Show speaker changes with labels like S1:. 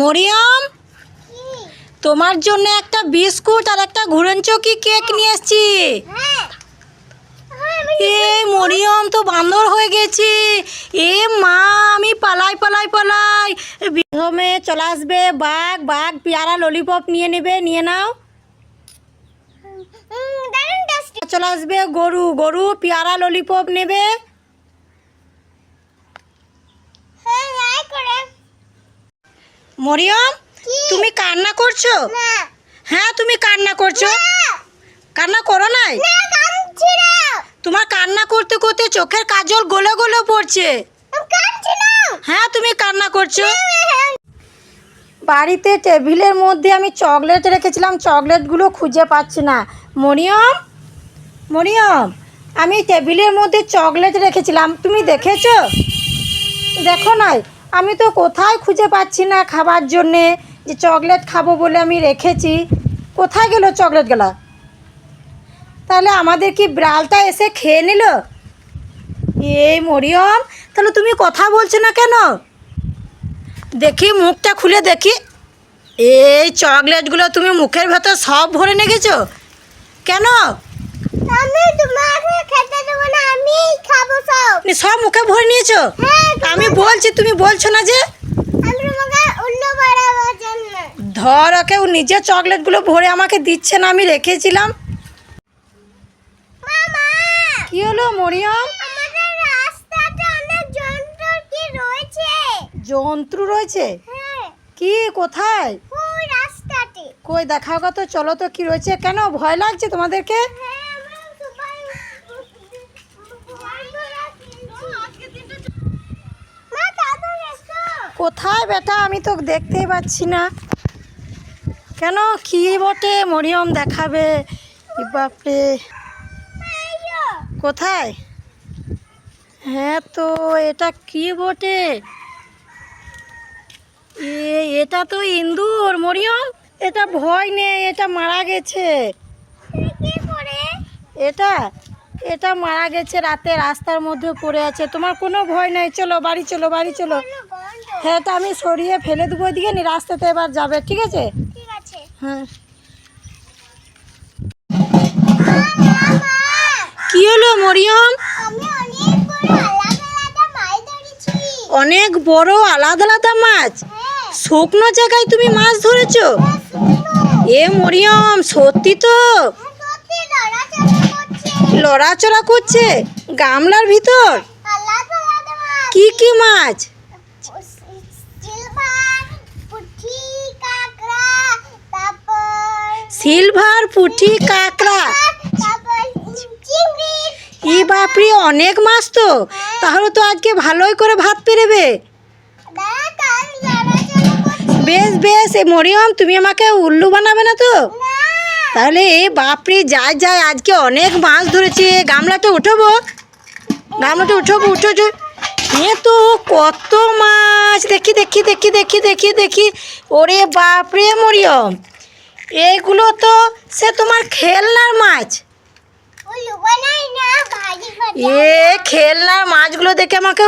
S1: মরিয়ম? তোমার জন্য একটা বিস্কুট আর একটা ঘুরনচকি কেক নিয়ে এসছি। এ মরিয়ম তো বান্দর হয়ে গেছি। এ মা আমি পালাই পালাই পালাই। প্রথমে চলে আসবে। বাঘ বাঘ পেয়ারা ললিপপ নিয়ে নেবে নিয়ে নাও। চলে আসবে গরু। গরু পেয়ারা ললিপপ নেবে। মরিয়ম তুমি কান্না করছ? হ্যাঁ তুমি কান্না করছ? কান্না করো নাই? তোমার কান্না করতে করতে চোখের কাজল গলে গলে পড়ছে। হ্যাঁ তুমি কান্না করছ? বাড়িতে টেবিলের মধ্যে আমি চকলেট রেখেছিলাম চকলেটগুলো খুঁজে পাচ্ছি না। মরিয়ম? মরিয়ম আমি টেবিলের মধ্যে চকলেট রেখেছিলাম তুমি দেখেছ? দেখো নাই। আমি তো কোথায় খুঁজে পাচ্ছি না খাবার জন্যে যে চকলেট খাব বলে আমি রেখেছি। কোথায় গেল চকলেটগুলো তাহলে আমাদের কি বিড়ালটা এসে খেয়ে নিল? এই মরিয়ম, তাহলে তুমি কথা বলছো না কেন? দেখি মুখটা খুলে দেখি। এই চকলেটগুলো তুমি মুখের ভেতর সব ভরে নিয়ে গেছো কেন?
S2: আমি তোমাকে খেতে দেবো না আমি খাব সব
S1: মুখে ভরে নিয়েছো?
S2: হ্যাঁ
S1: আমি বলছি তুমি বলছো না যে? ধর ওকে ও নিজের চকলেটগুলো ভরে আমাকে দিচ্ছে না আমি রেখেছিলাম। কি হলো মরিয়ম?
S2: যন্ত্র রয়েছে? হ্যাঁ
S1: কি কোথায়? কই দেখাও তো চলো তো কি রয়েছে? কেন ভয় লাগছে তোমাদেরকে
S2: হ্যাঁ আমরা সবাই মা তাড়াতাড়ি এসো
S1: কোথায় বেটা? আমি তো দেখতেই পাচ্ছি না। কেন? কি বটে? মরিয়ম দেখাবে। বাপরে। কোথায়? হ্যাঁ তো এটা কি বটে? এ এটা তো ইন্দুর মরিয়ম। এটা ভয় নেই এটা মারা গেছে। এটা এটা মারা গেছে রাতে রাস্তার মধ্যে পড়ে আছে। তোমার কোনো ভয় নাই চলো বাড়ি চলো বাড়ি চলো। হ্যাঁ এটা আমি সরিয়ে ফেলে দেবো দিকে নি রাস্তাতে এবার যাবে ঠিক আছে? হ্যাঁ। কি হলো মরিয়ম?
S2: অনেক বড় আলাদা আলাদা মাছ হ্যাঁ।
S1: শুকনো জায়গায় তুমি মাছ ধরেছো?
S2: হ্যাঁ,
S1: এ মরিয়ম সত্যি তো
S2: হ্যাঁ, সত্যি লড়াচড়া করছে
S1: লড়াচড়া করছে গামলার ভিতর? কি কি মাছ?
S2: সিলভার, পুঁটি, কাঁকড়া।
S1: ই বাপরে, অনেক মাছ তো। তাহলে তো আজকে ভালোই করে ভাত পেরেবে। বেশ বেশ মরিয়ম, তুমি আমাকে উল্লু বানাবে না তো? তাহলে বাপরে যায় যাই আজকে অনেক মাছ ধরেছে। গামলাটা উঠবো। গামলাটা উঠবো উঠো। এ তো কত মাছ। দেখি দেখি দেখি দেখি দেখি দেখি। ওরে বাপরে মরিয়ম। এইগুলো তো সে তোমার খেলনার মাছ। এ খেলনার মাছগুলো দেখে আমাকে